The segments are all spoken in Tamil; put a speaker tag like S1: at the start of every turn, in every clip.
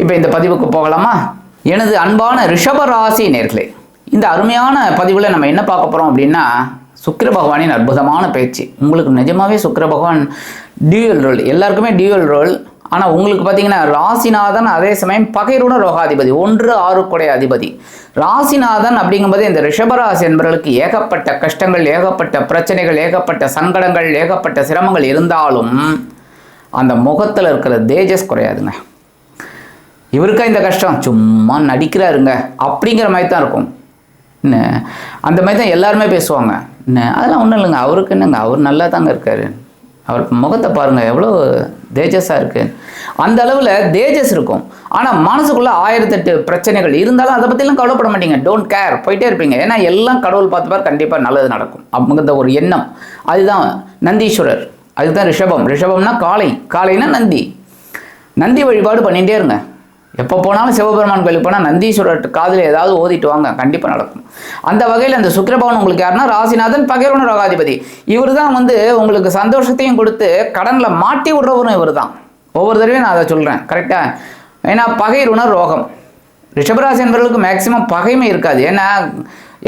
S1: இப்போ இந்த பதிவுக்கு போகலாமா? எனது அன்பான ரிஷபராசி நேர்களே இந்த அருமையான பதிவில் நம்ம என்ன பார்க்க போகிறோம் அப்படின்னா சுக்கிர பகவானின் அற்புதமான பேச்சு. உங்களுக்கு நிஜமாகவே சுக்கிர பகவான் டியூவல் ரோல் எல்லாருக்குமே டியூவல் ரோல் ஆனால் உங்களுக்கு பார்த்தீங்கன்னா ராசிநாதன் அதே சமயம் பகைருண ரோகாதிபதி ஒன்று ஆறுக்குடைய அதிபதி. ராசிநாதன் அப்படிங்கும்போது இந்த ரிஷபராசி என்பவர்களுக்கு ஏகப்பட்ட கஷ்டங்கள் ஏகப்பட்ட பிரச்சனைகள் ஏகப்பட்ட சங்கடங்கள் ஏகப்பட்ட சிரமங்கள் இருந்தாலும் அந்த முகத்தில் இருக்கிற தேஜஸ் குறையாதுங்க. இவருக்கா இந்த கஷ்டம்? சும்மா நடிக்கிறாருங்க. அப்படிங்கிற மாதிரி தான் இருக்கும். என்ன? அந்த மாதிரி தான் எல்லாருமே பேசுவாங்க. என்ன? அதெல்லாம் ஒன்றும் இல்லைங்க. அவருக்கு என்னங்க? அவர் நல்லா தாங்க இருக்காரு. அவர் முகத்தை பாருங்கள் எவ்வளோ தேஜஸாக இருக்குது அந்த அளவில் தேஜஸ் இருக்கும். ஆனால் மனசுக்குள்ளே ஆயிரத்தெட்டு பிரச்சனைகள் இருந்தாலும் அதை பற்றிலாம் கவலைப்பட மாட்டீங்க. டோன்ட் கேர் போயிட்டே இருப்பீங்க. ஏன்னா எல்லாம் கடவுள் பார்த்துப்பார் கண்டிப்பாக நல்லது நடக்கும். அப்படிங்கிற ஒரு எண்ணம். அதுதான் நந்தீஸ்வரர். அதுதான் ரிஷபம். ரிஷபம்னா காளை. காளைனா நந்தி. நந்தி வழிபாடு பண்ணிகிட்டே இருங்க. எப்போ போனாலும் சிவபெருமான் கோயிலுக்கு போனால் நந்தீஸ்வரர் காதில் ஏதாவது ஓதிட்டு வாங்க கண்டிப்பாக நடக்கும். அந்த வகையில் அந்த சுக்கிரபவன் உங்களுக்கு யாருன்னா ராசிநாதன் பகிர்வன ரோகாதிபதி. இவர் தான் வந்து உங்களுக்கு சந்தோஷத்தையும் கொடுத்து கடனில் மாட்டி விடுறவரும் இவர் தான் ஒவ்வொரு தடவையும் நான் அதை சொல்கிறேன் கரெக்டாக ஏன்னா பகைருண ரோகம். ரிஷபராசி என்பவர்களுக்கு மேக்சிமம் பகைமை இருக்காது. ஏன்னா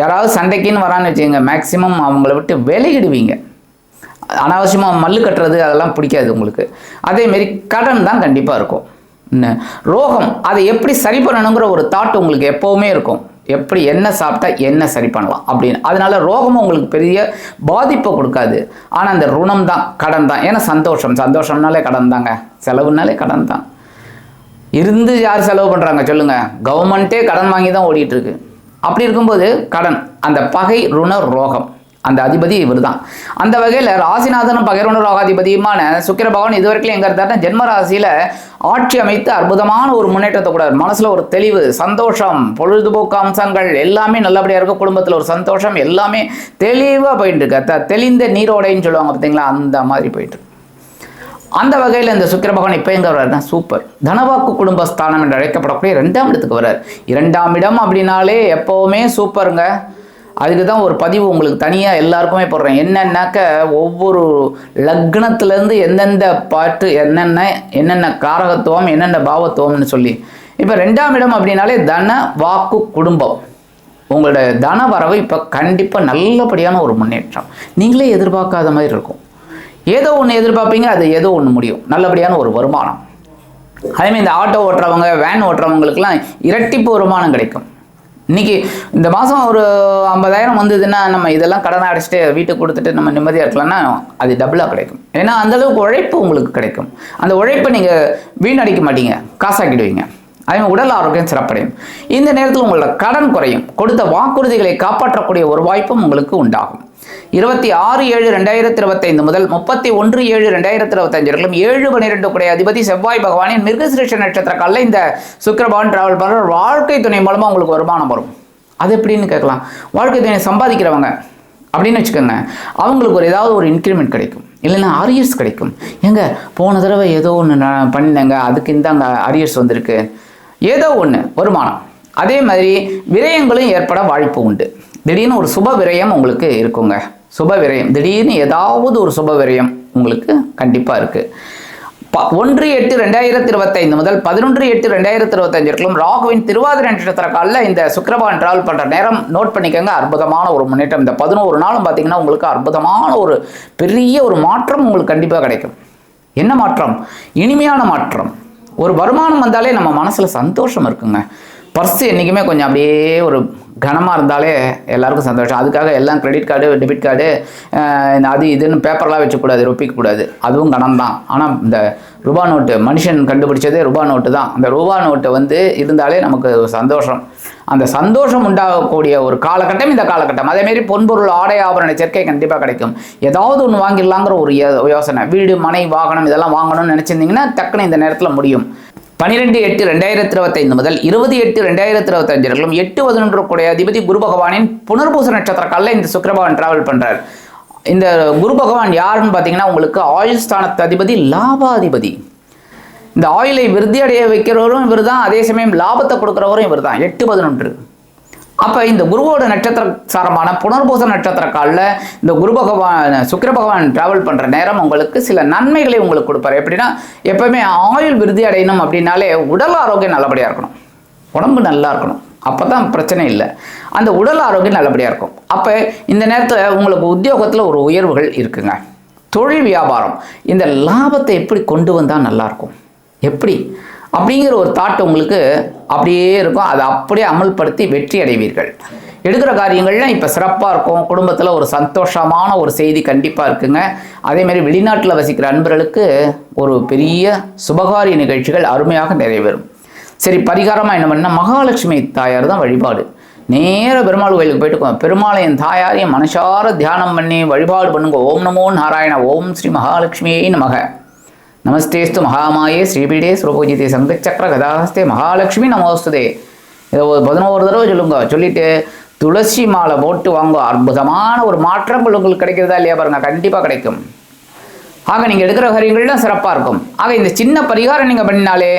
S1: யாராவது சண்டைக்குன்னு வரான்னு வச்சுக்கோங்க மேக்சிமம் அவங்கள விட்டு விலகிடுவீங்க. அனாவசியமாக மல்லு கட்டுறது அதெல்லாம் பிடிக்காது உங்களுக்கு. அதேமாரி கடன் தான் கண்டிப்பாக இருக்கும். ரோகம் அதை எப்படி சரி பண்ணணுங்கிற ஒரு தாட் உங்களுக்கு எப்போவுமே இருக்கும். எப்படி என்ன சாப்பிட்டா என்ன சரி பண்ணலாம் அப்படின்னு. அதனால ரோகமும் உங்களுக்கு பெரிய பாதிப்பை கொடுக்காது. ஆனால் அந்த ருணம் தான் கடன் தான். ஏன்னா சந்தோஷம். சந்தோஷம்னாலே கடன் தாங்க. செலவுனாலே கடன் தான். இருந்து யார் செலவு பண்ணுறாங்க சொல்லுங்கள் கவர்மெண்ட்டே கடன் வாங்கி தான் ஓடிட்டுருக்கு அப்படி இருக்கும்போது கடன் அந்த பகை ருண ரோகம். அந்த அதிபதி இவர் தான் அந்த வகையில் ராசிநாதனும் பகைருண ரோகாதிபதியுமான சுக்கிர பகவான் இது வரைக்கும் எங்கே இருந்தாருன்னா ஜென்ம ராசியில் ஆட்சி அமைத்து அற்புதமான ஒரு முன்னேற்றத்தை கூட மனசில் ஒரு தெளிவு சந்தோஷம் பொழுதுபோக்கு அம்சங்கள் எல்லாமே நல்லபடியாக இருக்கும். குடும்பத்தில் ஒரு சந்தோஷம் எல்லாமே தெளிவாக போயிட்டு இருக்கு த தெளிந்த நீரோடைன்னு சொல்லுவாங்க பார்த்தீங்களா அந்த மாதிரி போயிட்டுருக்கு அந்த வகையில் இந்த சுக்கிர பகவான் இப்போ எங்கே வர்றாருன்னா சூப்பர். தனவாக்கு குடும்பஸ்தானம் என்று அழைக்கப்படக்கூடிய ரெண்டாம் இடத்துக்கு வர்றார். இரண்டாம் இடம் அப்படின்னாலே எப்போவுமே சூப்பருங்க. அதுக்கு தான் ஒரு பதிவு உங்களுக்கு தனியாக எல்லாருக்குமே போடுறேன். என்னென்னாக்க ஒவ்வொரு லக்னத்துலேருந்து எந்தெந்த பாட்டு என்னென்ன என்னென்ன காரகத்துவம் என்னென்ன பாவத்துவம்னு சொல்லி. இப்போ ரெண்டாம் இடம் அப்படின்னாலே தன வாக்கு குடும்பம். உங்களோட தன வரவு இப்போ கண்டிப்பாக நல்லபடியான ஒரு முன்னேற்றம். நீங்களே எதிர்பார்க்காத மாதிரி இருக்கும். ஏதோ ஒன்று எதிர்பார்ப்பீங்க அது ஏதோ ஒன்று முடியும். நல்லபடியான ஒரு வருமானம். அதேமாதிரி இந்த ஆட்டோ ஓட்டுறவங்க வேன் ஓட்டுறவங்களுக்குலாம் இரட்டிப்பு வருமானம் கிடைக்கும். இன்னைக்கு இந்த மாதம் ஒரு ஐம்பதாயிரம் வந்ததுன்னா நம்ம இதெல்லாம் கடனை அடைச்சிட்டு வீட்டுக்கு கொடுத்துட்டு நம்ம நிம்மதியாக இருக்கலாம்னா அது டபுளாக கிடைக்கும். ஏன்னா அந்த அளவுக்கு உழைப்பு உங்களுக்கு கிடைக்கும். அந்த உழைப்பை நீங்கள் வீணடிக்க மாட்டீங்க. காசாக்கிடுவீங்க. அதே மாதிரி உடல் ஆரோக்கியம் சிறப்படையும். இந்த நேரத்தில் உங்களோட கடன் குறையும். கொடுத்த வாக்குறுதிகளை காப்பாற்றக்கூடிய ஒரு வாய்ப்பும் உங்களுக்கு உண்டாகும். இருபத்தி ஆறு ஏழு ரெண்டாயிரத்தி இருபத்தைந்து முதல் முப்பத்தி ஒன்று ஏழு ரெண்டாயிரத்தி இருபத்தஞ்சு வரைக்கும் ஏழு பன்னிரெண்டு கூடிய அதிபதி செவ்வாய் பகவானின் மிருகசிருஷ்ட நட்சத்திர காலில் இந்த சுக்கிரபவன் டிராவல் பண்ணுற வாழ்க்கை துணை மூலமாக உங்களுக்கு வருமானம் வரும். அது எப்படின்னு கேட்கலாம். வாழ்க்கை துணை சம்பாதிக்கிறவங்க அப்படின்னு வச்சுக்கோங்க. அவங்களுக்கு ஒரு ஏதாவது ஒரு இன்க்ரிமெண்ட் கிடைக்கும். இல்லைன்னா அரியர்ஸ் கிடைக்கும். ஏங்க போன தடவை ஏதோ ஒன்று நான் பண்ணினேங்க அதுக்கு இந்தாங்க அரியர்ஸ் வந்திருக்கு. ஏதோ ஒன்று வருமானம். அதே மாதிரி விரயங்களும் ஏற்பட வாய்ப்பு உண்டு. திடீர்னு ஒரு சுப விரயம் உங்களுக்கு இருக்குங்க. சுப விரயம் திடீர்னு ஏதாவது ஒரு சுப விரயம் உங்களுக்கு கண்டிப்பாக இருக்குது ப ஒன்று எட்டு ரெண்டாயிரத்தி இருபத்தைந்து முதல் பதினொன்று எட்டு ரெண்டாயிரத்தி இருபத்தஞ்சு வரைக்கும் ராகுவின் திருவாதிரை நட்சத்திர காலில் இந்த சுக்கரபான் டிராவல் பண்ணுற நேரம் நோட் பண்ணிக்கோங்க. அற்புதமான ஒரு முன்னேற்றம். இந்த பதினோரு நாளும் பார்த்தீங்கன்னா உங்களுக்கு அற்புதமான ஒரு பெரிய ஒரு மாற்றம் உங்களுக்கு கண்டிப்பாக கிடைக்கும். என்ன மாற்றம்? இனிமையான மாற்றம். ஒரு வருமானம் வந்தாலே நம்ம மனசில் சந்தோஷம் இருக்குங்க. பர்ஸ் என்றைக்குமே கொஞ்சம் அப்படியே ஒரு கனமாக இருந்தாலே எல்லாருக்கும் சந்தோஷம். அதுக்காக எல்லாம் கிரெடிட் கார்டு டெபிட் கார்டு அது இதுன்னு பேப்பர்லாம் வச்சுக்கூடாது ஒப்பிக்கக்கூடாது அதுவும் கனம் தான் ஆனால் இந்த ரூபா நோட்டு மனுஷன் கண்டுபிடிச்சதே ரூபா நோட்டு தான். அந்த ரூபா நோட்டு வந்து இருந்தாலே நமக்கு சந்தோஷம். அந்த சந்தோஷம் உண்டாகக்கூடிய ஒரு காலகட்டம் இந்த காலகட்டம். அதேமாரி பொன்பொருள் ஆடை ஆபரண சேர்க்கை கண்டிப்பாக கிடைக்கும். ஏதாவது ஒன்று வாங்கிடலாங்கிற ஒரு யோ- யோசனை. வீடு மனை வாகனம் இதெல்லாம் வாங்கணும்னு நினச்சிருந்தீங்கன்னா டக்குன்னு இந்த நேரத்தில் முடியும். பனிரெண்டு எட்டு ரெண்டாயிரத்தி இருபத்தைந்து முதல் இருபது எட்டு ரெண்டாயிரத்தி இருபத்தஞ்சு வரைக்கும் எட்டு பதினொன்று கூடிய அதிபதி குரு பகவானின் புனர்பூச நட்சத்திர காலில் இந்த சுக்கிரபகவான் டிராவல் பண்ணுறார் இந்த குரு பகவான் யாருன்னு பார்த்தீங்கன்னா உங்களுக்கு ஆயுள் ஸ்தானத்து அதிபதி லாபாதிபதி. இந்த ஆயிலை விருத்தி அடைய வைக்கிறவரும் இவர் தான் அதே சமயம் லாபத்தை கொடுக்குறவரும் இவர் தான் எட்டு பதினொன்று. அப்போ இந்த குருவோட நட்சத்திர சாரமான புனர்பூச நட்சத்திர காலில் இந்த குரு பகவான் சுக்கிர பகவான் டிராவல் பண்ணுற நேரம் உங்களுக்கு சில நன்மைகளை உங்களுக்கு கொடுப்பாரு. எப்படின்னா எப்பவுமே ஆயுள் விருதி அடையணும் அப்படின்னாலே உடல் ஆரோக்கியம் நல்லபடியாக இருக்கணும். உடம்பு நல்லா இருக்கணும். அப்போ தான் பிரச்சனை இல்லை. அந்த உடல் ஆரோக்கியம் நல்லபடியாக இருக்கும். அப்போ இந்த நேரத்தில் உங்களுக்கு உத்தியோகத்தில் ஒரு உயர்வுகள் இருக்குங்க. தொழில் வியாபாரம். இந்த லாபத்தை எப்படி கொண்டு வந்தால் நல்லாயிருக்கும் எப்படி? அப்படிங்கிற ஒரு தாட் உங்களுக்கு அப்படியே இருக்கும். அதை அப்படியே அமல்படுத்தி வெற்றி அடைவீர்கள். எடுக்கிற காரியங்கள்லாம் இப்போ சிறப்பாக இருக்கும். குடும்பத்தில் ஒரு சந்தோஷமான ஒரு செய்தி கண்டிப்பாக இருக்குங்க. அதேமாதிரி வெளிநாட்டில் வசிக்கிற அன்பர்களுக்கு ஒரு பெரிய சுபகாரிய நிகழ்ச்சிகள் அருமையாக நிறைவேறும். சரி பரிகாரமாக என்ன பண்ணால் மகாலட்சுமி தாயார் தான் வழிபாடு. நேர பெருமாள் கோயிலுக்கு போயிட்டு பெருமாளை என் தாயாரையும் மனசார தியானம் பண்ணி வழிபாடு பண்ணுங்க. ஓம் நமோ நாராயண ஓம் ஸ்ரீ மகாலட்சுமியே நமக. நமஸ்தேஸ்து மகாமாயே ஸ்ரீபீடே சுரபூஜிதே சங்கச்சக்கர கதாஹஸ்தே மகாலட்சுமி நமோஸ்துதே. இதை ஒரு பதினோரு தடவை சொல்லுங்க. சொல்லிட்டு துளசி மாலை போட்டு வாங்க. அற்புதமான ஒரு மாற்றங்கள் உங்களுக்கு கிடைக்கிறதா இல்லையா பாருங்க. கண்டிப்பாக கிடைக்கும். ஆக நீங்கள் எடுக்கிற காரியங்கள்லாம் சிறப்பாக இருக்கும். ஆக இந்த சின்ன பரிகாரம் நீங்கள் பண்ணினாலே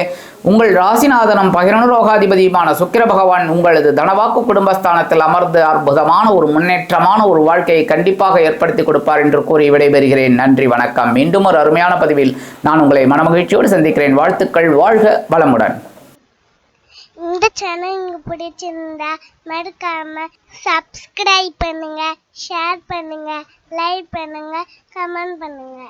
S1: உங்கள் ராசிநாதனம் பகிரனு ரோகாதிபதியுமான சுக்கிர பகவான் உங்களது தனவாக்கு குடும்பஸ்தானத்தில் அமர்ந்து அற்புதமான ஒரு முன்னேற்றமான ஒரு வாழ்க்கையை கண்டிப்பாக ஏற்படுத்தி கொடுப்பார் என்று கூறி விடைபெறுகிறேன். நன்றி வணக்கம். மீண்டும் ஒரு அருமையான பதிவில் நான் உங்களை மனமகிழ்ச்சியோடு சந்திக்கிறேன். வாழ்த்துக்கள் வாழ்க வளமுடன்.
S2: இந்த சேனல் உங்களுக்கு பிடிச்சிருந்தா மறக்காம சப்ஸ்கிரைப் பண்ணுங்க ஷேர் பண்ணுங்க லைக் பண்ணுங்க கமெண்ட் பண்ணுங்க.